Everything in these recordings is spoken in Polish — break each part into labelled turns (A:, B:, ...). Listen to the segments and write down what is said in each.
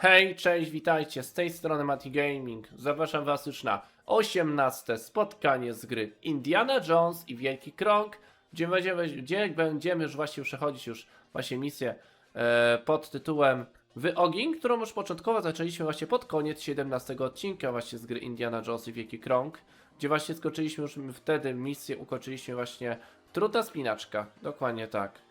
A: Hej, cześć, witajcie, z tej strony Mati Gaming. Zapraszam was już na 18 spotkanie z gry Indiana Jones i Wielki Krąg, gdzie będziemy, gdzie będziemy już właśnie przechodzić już właśnie misję e, pod tytułem Wy Ogień, którą już początkowo zaczęliśmy właśnie pod koniec 17 odcinka właśnie z gry Indiana Jones i Wielki Krąg, gdzie właśnie skończyliśmy już wtedy misję, ukończyliśmy właśnie Truta Spinaczka, dokładnie tak.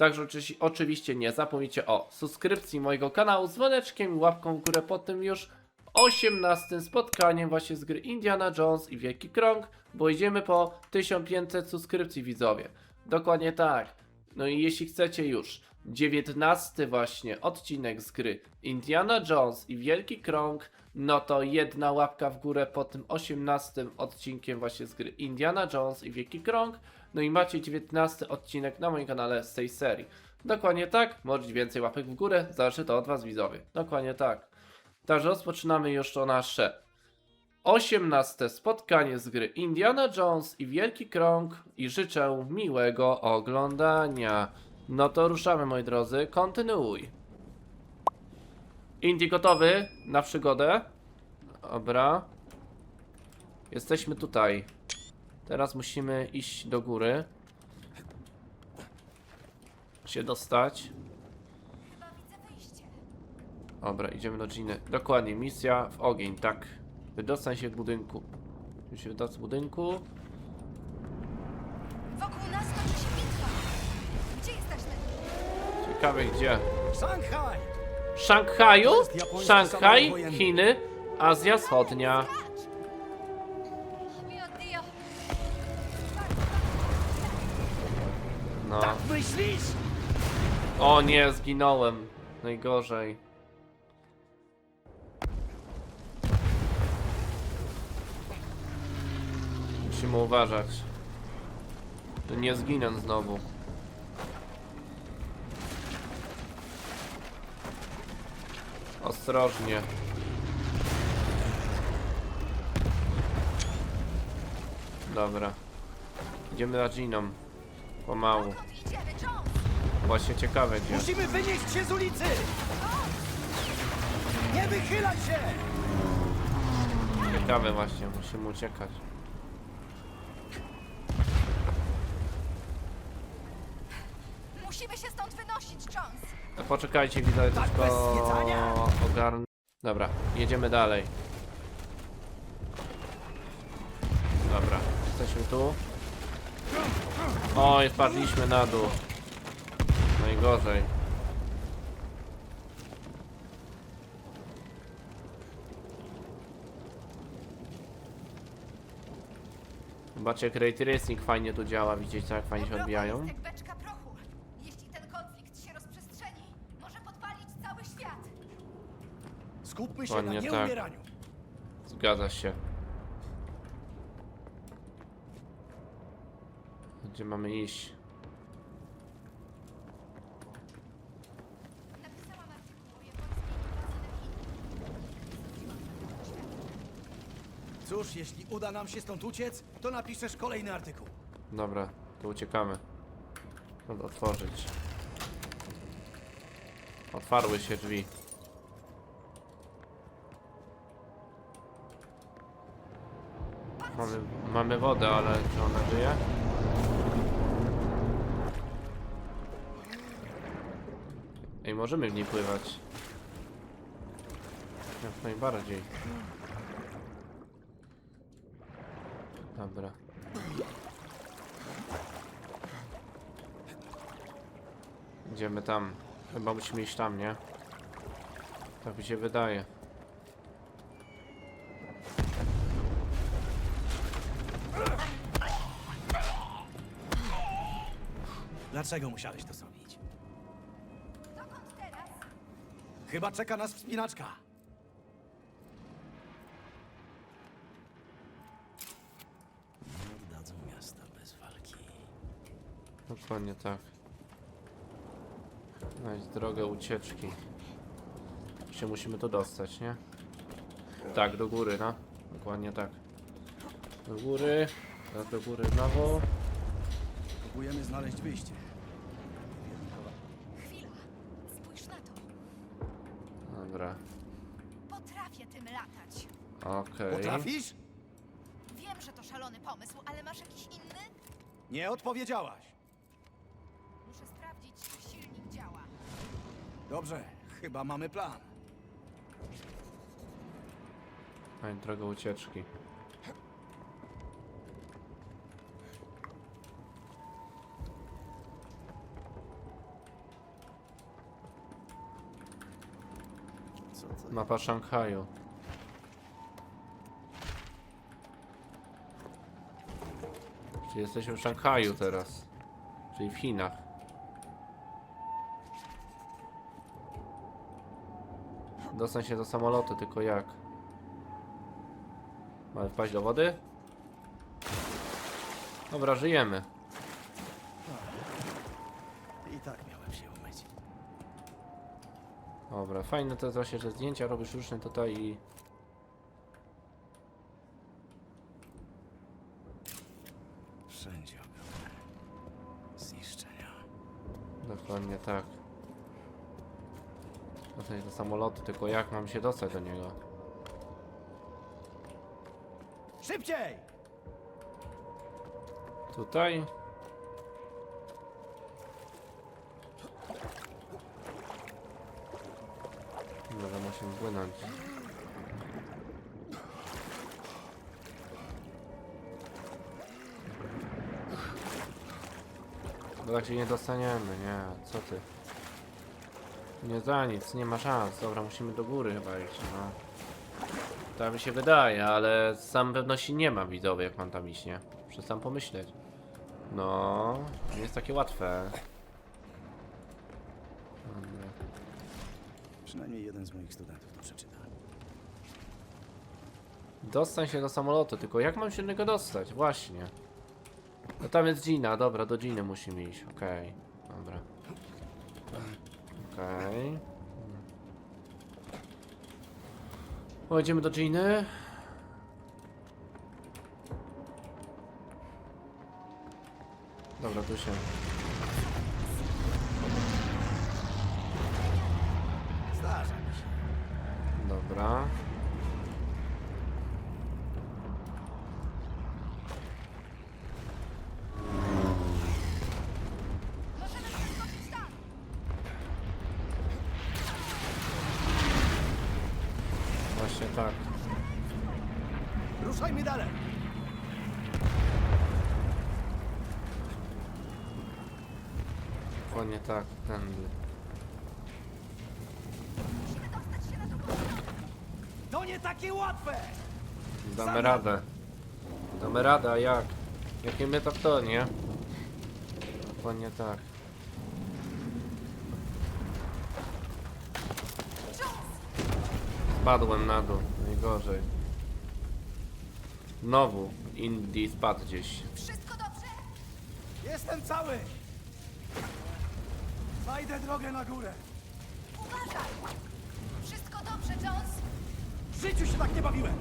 A: Także oczywi- oczywiście nie zapomnijcie o subskrypcji mojego kanału dzwoneczkiem i łapką w górę po tym już 18 spotkaniem właśnie z gry Indiana Jones i Wielki Krąg, bo idziemy po 1500 subskrypcji widzowie. Dokładnie tak. No i jeśli chcecie już 19 właśnie odcinek z gry Indiana Jones i Wielki Krąg, no to jedna łapka w górę po tym 18 odcinkiem właśnie z gry Indiana Jones i Wielki Krąg, no i macie 19 odcinek na moim kanale z tej serii. Dokładnie tak, może być więcej łapek w górę, zależy to od was widzowie. Dokładnie tak. Także rozpoczynamy już to nasze 18 spotkanie z gry Indiana Jones i Wielki Krąg i życzę miłego oglądania. No to ruszamy moi drodzy, kontynuuj. Indy gotowy na przygodę? Dobra. Jesteśmy tutaj. Teraz musimy iść do góry. Się dostać.
B: Chyba widzę wyjście.
A: Dobra, idziemy do Giny. Dokładnie, misja w ogień, tak. Wydostań się z budynku. Musimy się wydostać z budynku.
B: Wokół nas toczy się bitwa. Gdzie jesteśmy?
A: Ciekawe gdzie.
C: Szanghaj!
A: Szanghaju? Szanghaj. Chiny, Azja Wschodnia.
C: Myślisz?
A: O nie, zginąłem. Najgorzej. Musimy uważać. Nie zginę znowu. Ostrożnie. Dobra. Idziemy za Giną. Pomału. Właśnie ciekawe gdzie.
C: Musimy wynieść się z ulicy! Nie wychylaj się!
A: Ciekawe właśnie, musimy uciekać.
B: Musimy się stąd wynosić, Jones.
A: No Poczekajcie, widzę
C: Tak
A: tylko
C: zwiedzania?
A: ogarn... Dobra, jedziemy dalej. Dobra, jesteśmy tu. Oj, spadliśmy na dół. Najgorzej. Zobaczcie, jak Ray Tracing fajnie tu działa, widzicie jak fajnie się odbijają.
B: jest jak beczka prochu. Jeśli ten konflikt się rozprzestrzeni, może podpalić cały świat.
C: Skupmy się na
A: tak.
C: nieumieraniu.
A: Zgadza się. Gdzie mamy iść?
C: Cóż, jeśli uda nam się stąd uciec, to napiszesz kolejny artykuł.
A: Dobra, to uciekamy. Trzeba otworzyć. Otwarły się drzwi. Mamy, mamy wodę, ale czy ona żyje? Ej, możemy w niej pływać. Jak najbardziej. Dobra. Idziemy tam. Chyba musimy iść tam, nie? Tak mi się wydaje.
C: Dlaczego musiałeś to zrobić? Chyba czeka nas wspinaczka. Oddadzą miasta bez walki.
A: Dokładnie tak. Znajdź drogę ucieczki. Się musimy tu dostać, nie? Tak, do góry, no. Dokładnie tak. Do góry. Teraz do góry znowu.
C: Próbujemy znaleźć wyjście.
B: Chwila. Spójrz na to.
A: Dobra.
B: Potrafię tym latać.
A: Okej.
C: Potrafisz?
B: Wiem, że to szalony pomysł, ale masz jakiś inny?
C: Nie odpowiedziałaś.
B: Muszę sprawdzić, czy silnik działa.
C: Dobrze, chyba mamy plan.
A: Fajna droga ucieczki.
C: Co to?
A: Mapa Szanghaju. Czyli jesteśmy w Szanghaju teraz. Czyli w Chinach. Dostać się do samolotu, tylko jak? Mamy wpaść do wody? Dobra, żyjemy.
C: I tak miałem się umyć.
A: Dobra, fajne to jest właśnie, że zdjęcia robisz różne tutaj i... Dostać do samolotu, tylko jak mam się dostać do niego?
C: Szybciej!
A: Tutaj? Może musimy płynąć. Bo tak się nie dostaniemy, nie, co ty? Nie za nic, nie ma szans. Dobra, musimy do góry chyba iść, no. Tak mi się wydaje, ale sam pewności nie ma widzowie, jak mam tam iść, nie? Muszę sam pomyśleć. No, nie jest takie łatwe. Dobra.
C: Przynajmniej jeden z moich studentów to przeczyta.
A: Dostań się do samolotu, tylko jak mam się do niego dostać? Właśnie. No tam jest Gina, dobra, do Giny musimy iść, okej. Dobra. Okej. Pojedziemy do Giny. Dobra, tu się. Dobra.
C: Nie takie łatwe!
A: Damy radę. Damy radę, a jak? Jakie my to w to, nie? Dokładnie tak. Spadłem na dół, najgorzej. Znowu, Indy spadł gdzieś.
B: Wszystko dobrze?
C: Jestem cały! Znajdę drogę na górę.
B: Uważaj! Wszystko dobrze, Jones?
C: W życiu się tak nie bawiłem!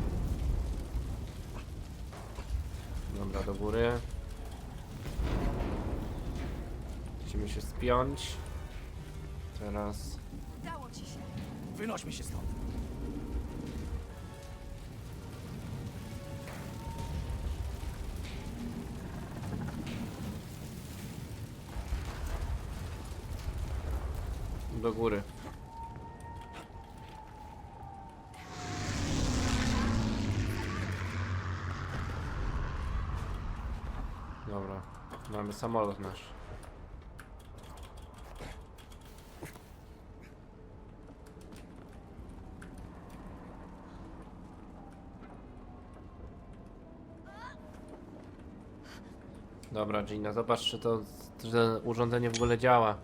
A: Dobra, do góry. Musimy się spiąć. Teraz
B: Udało ci się.
C: Wynośmy się stąd.
A: do góry. Mamy samolot nasz. Dobra, Gina, zobacz, czy to że urządzenie w ogóle działa.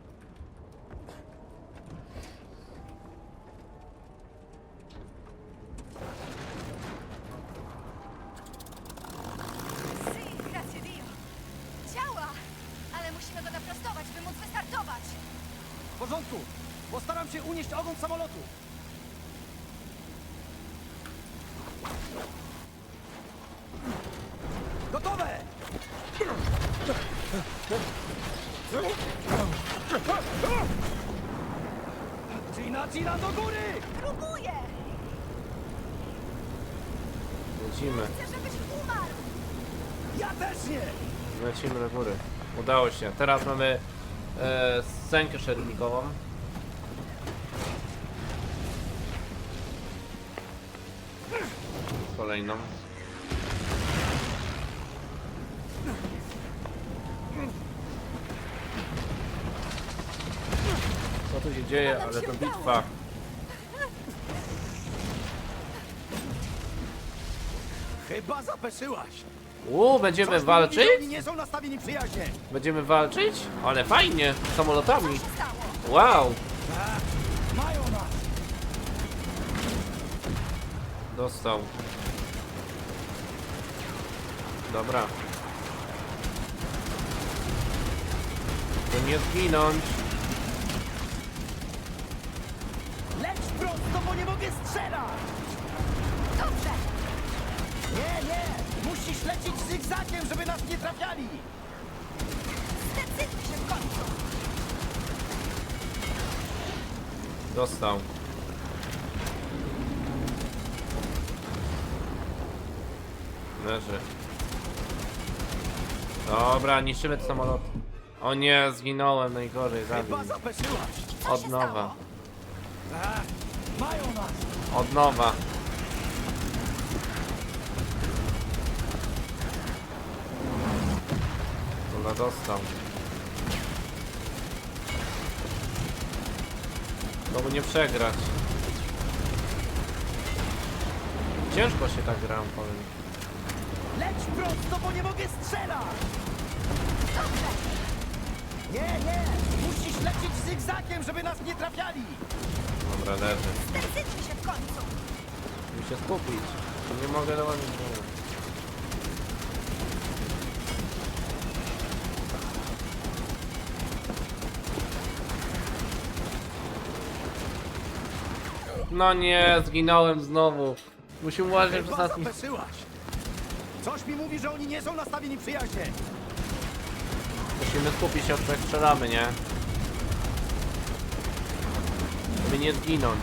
B: Si, grazie Dio. Działa! Ale musimy go naprostować, by móc wystartować.
C: W porządku! Postaram się unieść ogon samolotu. Gotowe! Gina, Gina, do góry!
B: Próbuję!
A: Lecimy,
B: Chcę, żebyś umarł!
C: Ja też nie!
A: lecimy do góry. Udało się. Teraz mamy e, scenkę szernikową. Kolejną. Co tu się dzieje? Ale to bitwa.
C: Chyba zapeszyłaś!
A: Uuu, będziemy walczyć?
C: Oni nie są nastawieni przyjaźnie!
A: Będziemy walczyć? Ale fajnie, samolotami. Wow,
C: mają nas!
A: dostał. Dobra. To nie zginąć.
C: Leć prosto, bo nie strzelać!
B: Dobrze!
C: Nie, nie! Musisz lecieć zygzakiem, żeby nas nie trafiali!
B: Zdecyduj się w końcu!
A: Dostał. Leży. Dobra, niszczymy te samoloty. O nie, zginąłem najgorzej, zabił.
C: Chyba zapeszyłaś!
B: Co
A: Od
B: się
A: nowa.
B: stało?
A: Od nowa. Dobra, dostał. Znowu nie przegrać. Ciężko się tak gra, powiem.
C: Leć prosto, bo nie mogę strzelać!
B: Dobrze!
C: Nie, nie! Musisz lecieć zygzakiem, żeby nas nie trafiali!
A: Dobra, leży.
B: Zdecyduj się w końcu!
A: Muszę się skupić. Nie mogę dołączyć. No nie, zginąłem znowu. Musimy uważać, że
C: Chyba
A: nas...
C: zapeszyłaś! Coś mi mówi, że oni nie są nastawieni przyjaźnie!
A: Musimy skupić się, od jak strzelamy, nie? Żeby nie zginąć.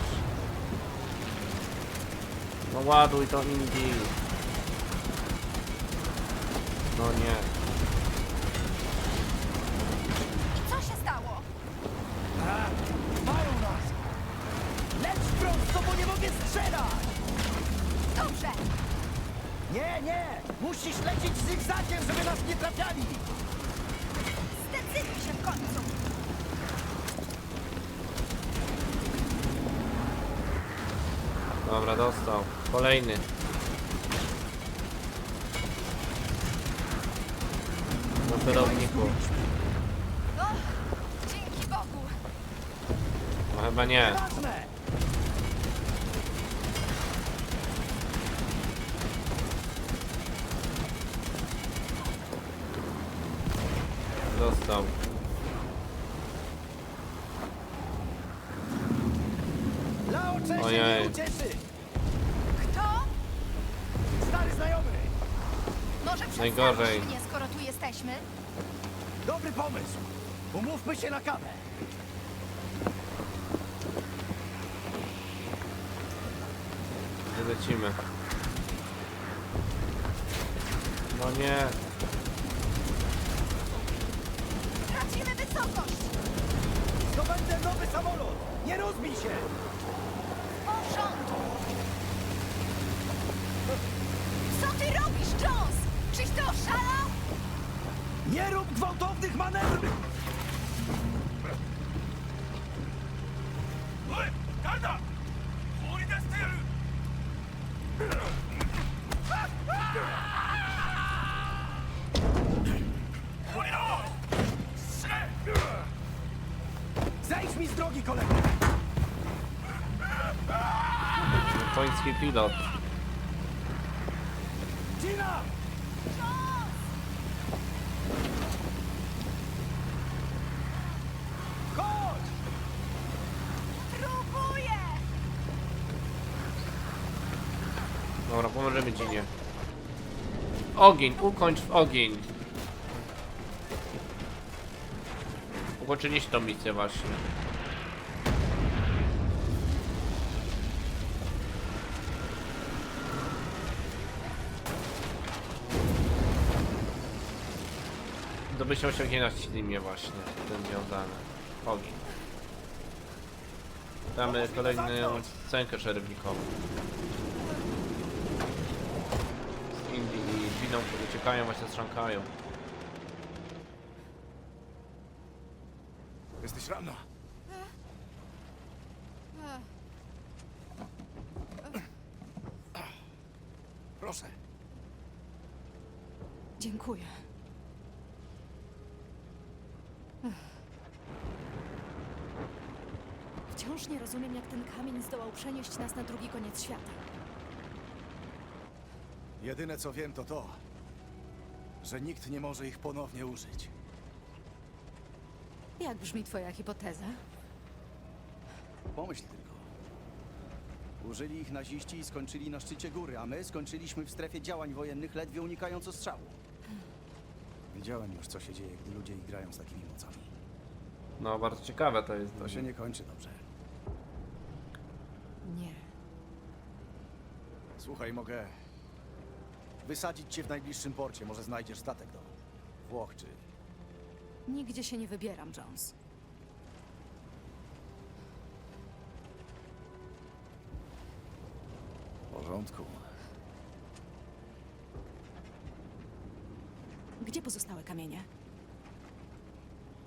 A: No ładuj to Indii. No nie. Dostał. Kolejny. Na celowniku.
B: No, dzięki Bogu!
A: No chyba nie. Dostał. Ojej.
C: nie ucieszy!
B: Kto?
C: Stary znajomy!
B: Może
A: Najgorzej.
B: mnie, skoro tu jesteśmy?
C: Dobry pomysł! Umówmy się na kawę!
A: Lecimy? No nie.
B: Tracimy wysokość!
C: Zdobędę nowy samolot! Nie rozbij się!
B: W porządku! Co ty robisz, Jones? Czyś ty oszalał?
C: Nie rób gwałtownych manewrów! Zejdź mi z drogi, kolego!
A: Japoński pilot.
C: Gina! Chodź!
B: Próbuję!
A: Dobra, pomożemy ci nie. Ogień, ukończ w ogień. Ukończyliście tą misję właśnie. Zdobycie osiągnięcia mnie właśnie, z tym związane. Ogień. Damy kolejną scenkę przerywnikową. Z Indii i winą, które uciekają, właśnie Szanghaju.
C: Jesteś ranna. Proszę.
D: Dziękuję.
B: Wciąż nie rozumiem, jak ten kamień zdołał przenieść nas na drugi koniec świata.
C: Jedyne co wiem to to, że nikt nie może ich ponownie użyć.
B: Jak brzmi twoja hipoteza?
C: Pomyśl tylko. Użyli ich naziści i skończyli na szczycie góry, a my skończyliśmy w strefie działań wojennych, ledwie unikając ostrzału. Widziałem już, co się dzieje, gdy ludzie grają z takimi mocami.
A: No, bardzo ciekawe to jest.
C: To się nie kończy dobrze.
B: Nie.
C: Słuchaj, mogę wysadzić cię w najbliższym porcie. Może znajdziesz statek do Włoch czy
B: Nigdzie się nie wybieram, Jones.
C: w porządku.
B: Gdzie pozostałe kamienie?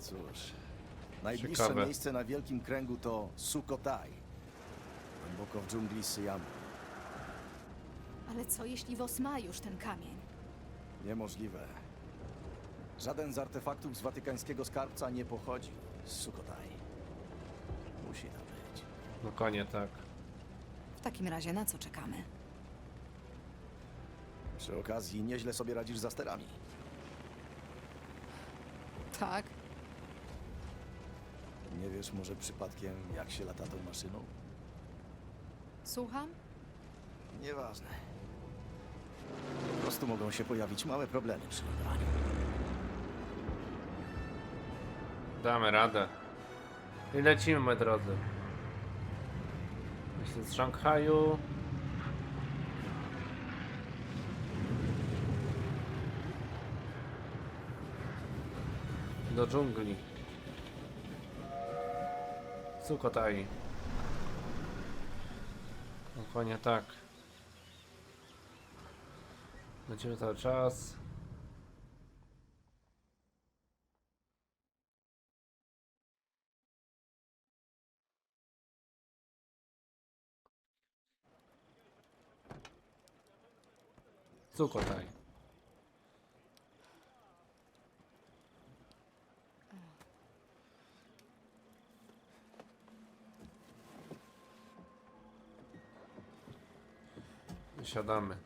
C: Cóż, najbliższe
A: Ciekawe.
C: miejsce na Wielkim Kręgu to Sukhothai. Głęboko w dżungli Syjamu.
B: Ale co jeśli Wos ma już ten kamień?
C: Niemożliwe. Żaden z artefaktów z watykańskiego skarbca nie pochodzi z Sukhothai. Musi tam być.
A: No konie, tak.
B: W takim razie na co czekamy?
C: Przy okazji nieźle sobie radzisz za sterami.
B: Tak.
C: Nie wiesz może przypadkiem, jak się lata tą maszyną?
B: Słucham?
C: Nieważne. Po prostu mogą się pojawić małe problemy przy lądowaniu.
A: Damy radę. I lecimy, moi drodzy. Myślę z Szanghaju. Do dżungli. Sukhothai. Dokładnie tak. Lecimy cały czas. Sukhothai. Siadamy.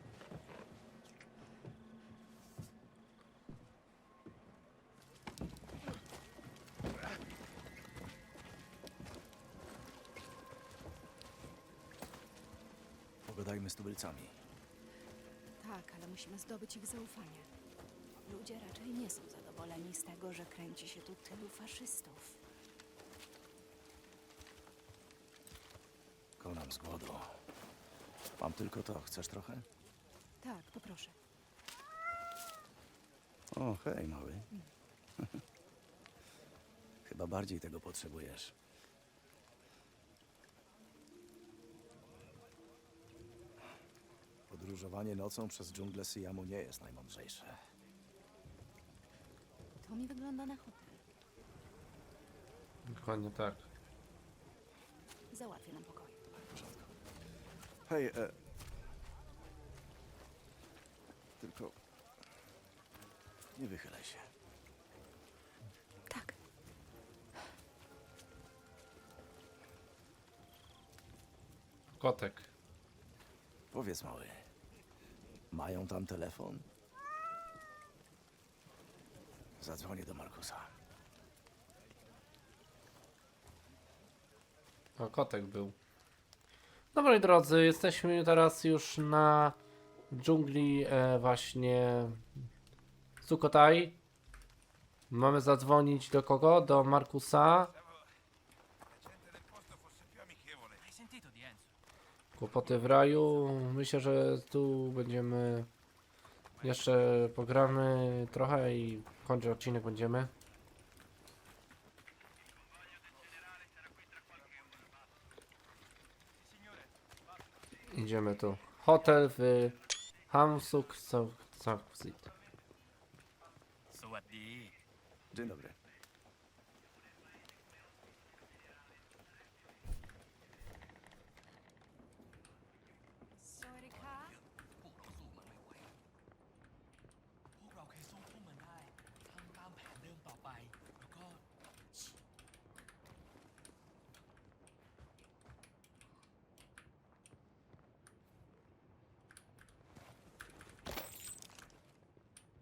C: Pogadajmy z tubylcami.
B: Tak, ale musimy zdobyć ich zaufanie. Ludzie raczej nie są zadowoleni z tego, że kręci się tu tylu faszystów.
C: Konam z głodu. Mam tylko to. Chcesz trochę?
B: Tak, poproszę.
C: O, hej, mały. Chyba bardziej tego potrzebujesz. Podróżowanie nocą przez dżunglę Syjamu nie jest najmądrzejsze.
B: To mi wygląda na hotel.
A: Dokładnie tak.
B: Załatwię nam
C: porządku. Hej, e... Tylko... Nie wychylaj się.
B: Tak.
A: Kotek.
C: Powiedz, mały. Mają tam telefon? Zadzwonię do Markusa.
A: O, kotek był. No moi drodzy, jesteśmy teraz już na dżungli e, właśnie Sukhothai. Mamy zadzwonić do kogo? Do Markusa. Kłopoty w raju. Myślę, że tu będziemy... Jeszcze pogramy trochę i kończy odcinek będziemy. Idziemy tu. Hotel w Hamsuk
E: Soksit.
C: Dzień dobry.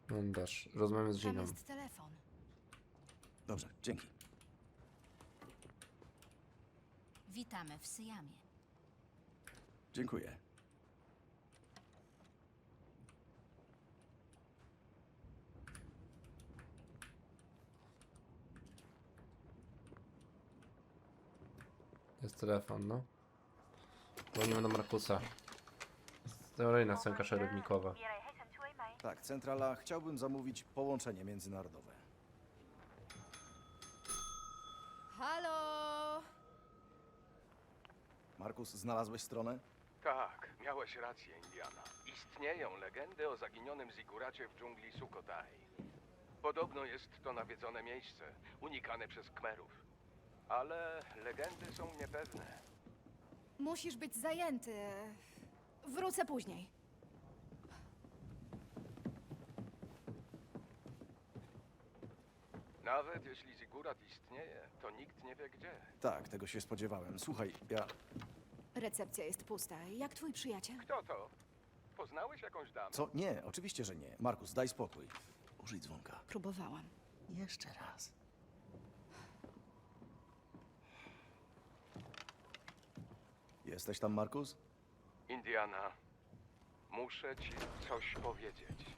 A: Montaż. Rozmawiamy z
B: Tam
A: Giną.
B: jest telefon.
C: Dobrze, dzięki.
D: Witamy w Syjamie.
C: Dziękuję.
A: Jest telefon, no. Dzwonimy do Markusa. Teoryjna scenka szerewnikowa.
C: Tak, centrala, chciałbym zamówić połączenie międzynarodowe.
B: Halo?
C: Markus, znalazłeś stronę?
F: Tak, miałeś rację, Indiana. Istnieją legendy o zaginionym ziguracie w dżungli Sukhothai. Podobno jest to nawiedzone miejsce, unikane przez Kmerów. Ale legendy są niepewne.
B: Musisz być zajęty. Wrócę później.
F: Nawet jeśli zigurat istnieje, to nikt nie wie gdzie.
C: Tak, tego się spodziewałem. Słuchaj, ja...
B: Recepcja jest pusta. Jak twój przyjaciel?
F: Kto to? Poznałeś jakąś damę?
C: Co? Nie, oczywiście, że nie. Markus, daj spokój. Użyj dzwonka.
B: Próbowałam.
C: Jeszcze raz. Jesteś tam, Markus?
F: Indiana, muszę ci coś powiedzieć.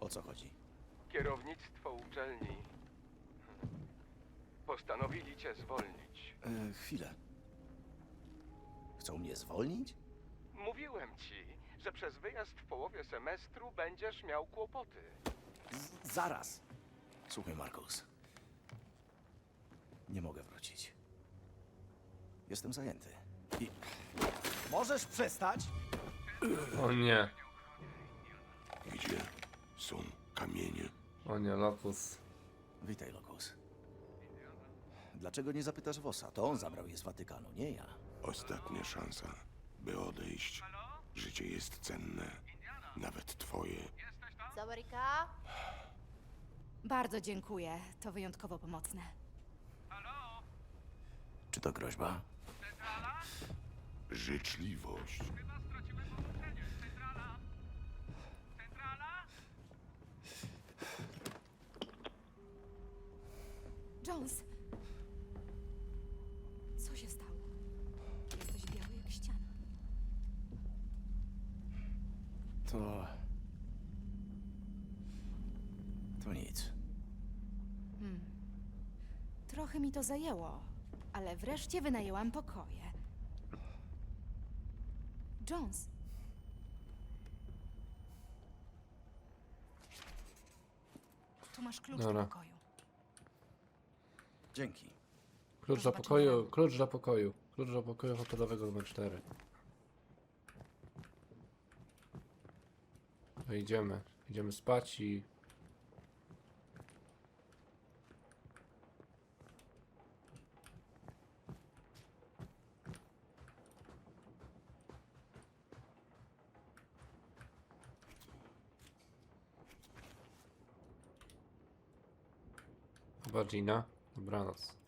C: O co chodzi?
F: Kierownictwo uczelni postanowili cię zwolnić.
C: E, chwilę. Chcą mnie zwolnić?
F: Mówiłem ci, że przez wyjazd w połowie semestru będziesz miał kłopoty.
C: Z zaraz. Słuchaj, Markus. Nie mogę wrócić. Jestem zajęty. I... Możesz przestać?
A: O nie.
G: Gdzie są kamienie?
A: O nie, Lokus.
C: Witaj, Lokus. Dlaczego nie zapytasz Wosa? To on zabrał je z Watykanu, nie ja.
G: Ostatnia szansa, by odejść. Życie jest cenne, nawet twoje.
D: Zawaryka?
B: Bardzo dziękuję. To wyjątkowo pomocne.
C: Czy to groźba?
G: Życzliwość.
B: Jones! Co się stało? Jesteś biały jak ściana.
C: To... To nic.
B: Trochę mi to zajęło, ale wreszcie wynajęłam pokoje. Jones! Tu masz klucz
A: Dobra.
B: do pokoju.
C: Dzięki.
A: Klucz do pokoju, klucz do pokoju. Klucz do pokoju hotelowego numer 4. No idziemy. Idziemy spać i... Chyba Gina. Dobranoc.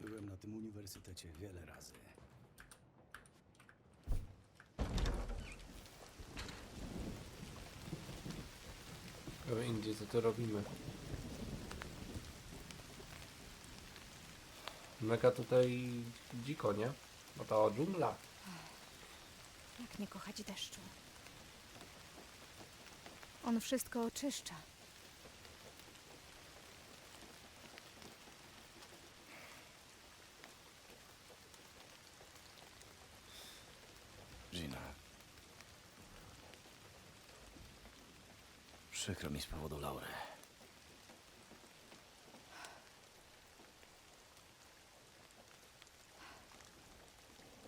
C: Byłem na tym uniwersytecie wiele razy.
A: W Indii co tu robimy? Mega tutaj dziko, nie? No to dżungla.
B: Jak nie kochać deszczu? On wszystko oczyszcza.
C: Przykro mi z powodu Laury.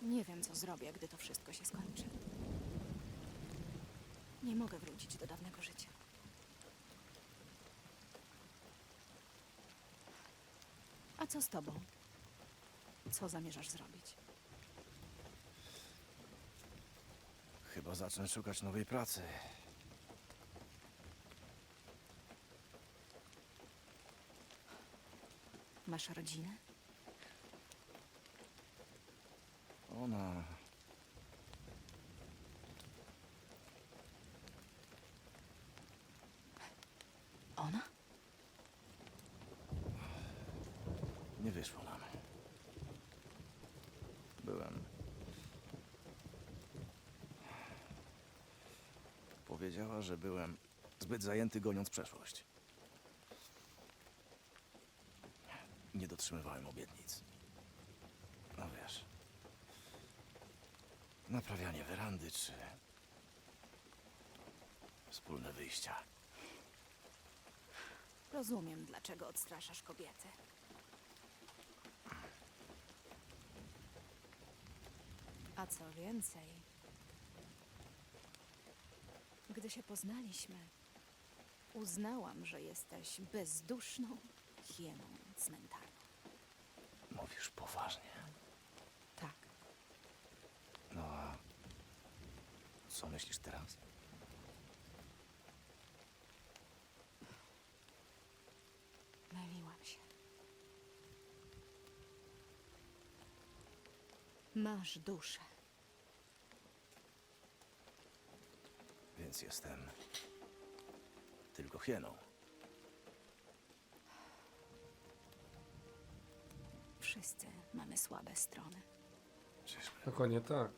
B: Nie wiem, co zrobię, gdy to wszystko się skończy. Nie mogę wrócić do dawnego życia. A co z tobą? Co zamierzasz zrobić?
C: Chyba zacznę szukać nowej pracy.
B: Masz rodzinę?
C: Ona.
B: Ona?
C: Nie wyszło nam. Byłem. Powiedziała, że byłem zbyt zajęty goniąc przeszłość. Nie dotrzymywałem obietnic. No wiesz. Naprawianie werandy czy wspólne wyjścia.
B: Rozumiem, dlaczego odstraszasz kobiety. A co więcej, gdy się poznaliśmy, uznałam, że jesteś bezduszną hieną cmentarną.
C: Mówisz poważnie.
B: Tak,
C: No a co myślisz teraz?
B: myliłam się. Masz duszę.
C: Więc jestem tylko hieną.
B: Wszyscy mamy słabe strony.
C: Czyżby?
A: Dokładnie tak.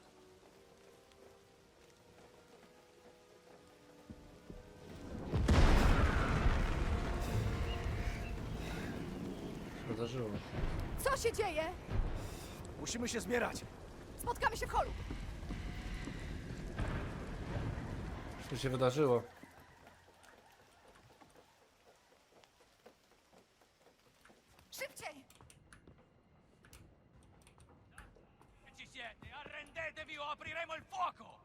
A: Wydarzyło.
D: Co się dzieje?
C: Musimy się zbierać!
D: Spotkamy się w holu.
A: Co się wydarzyło?
D: Szybciej!
E: Ci siete! Arrendetevi o apriremo il fuoco!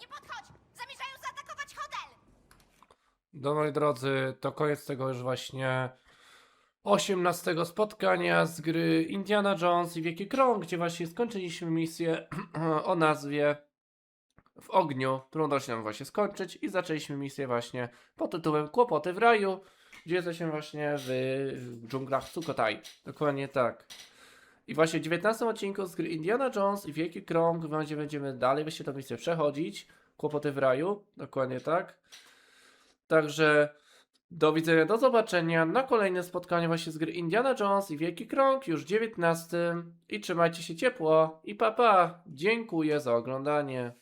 D: Nie podchodź! Zamierzają zaatakować hotel!
A: No moi drodzy, to koniec tego już właśnie 18 spotkania z gry Indiana Jones i Wielki Krąg, gdzie właśnie skończyliśmy misję o nazwie W ogniu, którą udało się nam właśnie skończyć i zaczęliśmy misję właśnie pod tytułem Kłopoty w raju, gdzie jesteśmy właśnie w dżunglach Sukhothai. Dokładnie tak. I właśnie w 19 odcinku z gry Indiana Jones i Wielki Krąg, gdzie będziemy dalej właśnie tę misję przechodzić. Kłopoty w raju, dokładnie tak. Także do widzenia, do zobaczenia na kolejnym spotkaniu właśnie z gry Indiana Jones i Wielki Krąg już 19. I trzymajcie się ciepło i papa. Pa. Dziękuję za oglądanie.